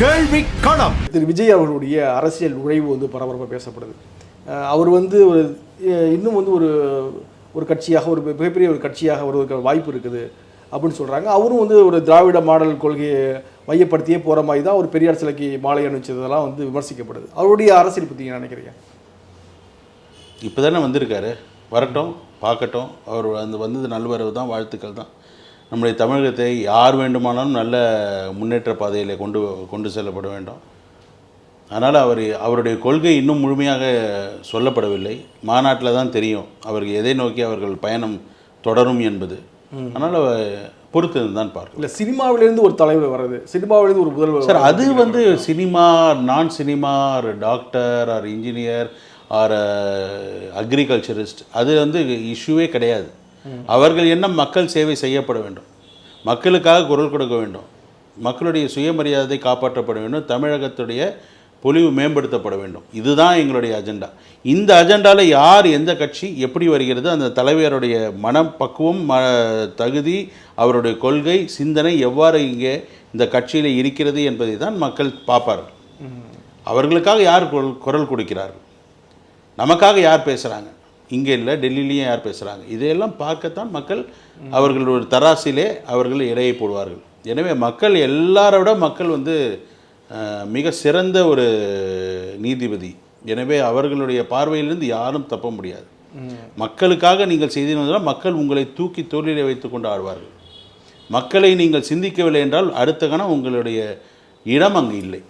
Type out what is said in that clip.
கேள்வி களம். திரு விஜய் அவர்களுடைய அரசியல் நுழைவு வந்து பரபரப்பாக பேசப்படுது. அவர் வந்து ஒரு இன்னும் வந்து ஒரு ஒரு கட்சியாக ஒரு மிகப்பெரிய ஒரு கட்சியாக வருவதற்கு வாய்ப்பு இருக்குது அப்படின்னு சொல்கிறாங்க அவரும் வந்து ஒரு திராவிட மாடல் கொள்கையை மையப்படுத்தியே போகிற மாதிரி தான் ஒரு பெரியார் சிலைக்கு மாலை அணிவிச்சதெல்லாம் வந்து விமர்சிக்கப்படுது. அவருடைய அரசியல் பற்றி நினைக்கிறீங்க? இப்போ தானே வந்திருக்காரு. வரட்டும் பார்க்கட்டும். அவர் அந்த வந்தது நல்வரவு தான் வாழ்த்துக்கள் தான். நம்முடைய தமிழகத்தை யார் வேண்டுமானாலும் நல்ல முன்னேற்ற பாதையில் கொண்டு கொண்டு செல்லப்பட வேண்டும். அதனால் அவர் அவருடைய கொள்கை இன்னும் முழுமையாக சொல்லப்படவில்லை. மாநாட்டில் தான் தெரியும் அவருக்கு எதை நோக்கி அவர்கள் பயணம் தொடரும் என்பது. அதனால் பொறுத்து தான் பார்க்கலாம். இல்லை சினிமாவிலேருந்து ஒரு தலைவர் வர்றது சினிமாவிலேருந்து ஒரு முதல்வர் சார். அது வந்து சினிமா நான் cinema or doctor or engineer or agriculturist அது வந்து இஷ்யூவே கிடையாது. அவர்கள் என்ன மக்கள் சேவை செய்யப்பட வேண்டும்? மக்களுக்காக குரல் கொடுக்க வேண்டும். மக்களுடைய சுயமரியாதை காப்பாற்றப்பட வேண்டும். தமிழகத்துடைய பொலிவு மேம்படுத்தப்பட வேண்டும். இதுதான் எங்களுடைய அஜெண்டா. இந்த அஜெண்டாவில் யார் எந்த கட்சி எப்படி வருகிறது அந்த தலைவருடைய மனப்பக்குவம் ம தகுதி அவருடைய கொள்கை சிந்தனை எவ்வாறு இங்கே இந்த கட்சியில் இருக்கிறது என்பதை தான் மக்கள் பார்ப்பார்கள். அவர்களுக்காக யார் குரல் குரல் கொடுக்கிறார்கள்? நமக்காக யார் பேசுகிறாங்க இங்கே இல்லை டெல்லியிலையும் யார் பேசுகிறாங்க இதையெல்லாம் பார்க்கத்தான் மக்கள் அவர்களோட தராசிலே அவர்கள் இடையை போடுவார்கள். எனவே மக்கள் எல்லாரை விட மக்கள் வந்து மிக சிறந்த ஒரு நீதிபதி. எனவே அவர்களுடைய பார்வையிலிருந்து யாரும் தப்ப முடியாது. மக்களுக்காக நீங்கள் செய்தீர்கள் மக்கள் உங்களை தூக்கி தொழிலை வைத்து கொண்டு ஆடுவார்கள். மக்களை நீங்கள் சிந்திக்கவில்லை என்றால் அடுத்த கணம் உங்களுடைய இடம் அங்கு இல்லை.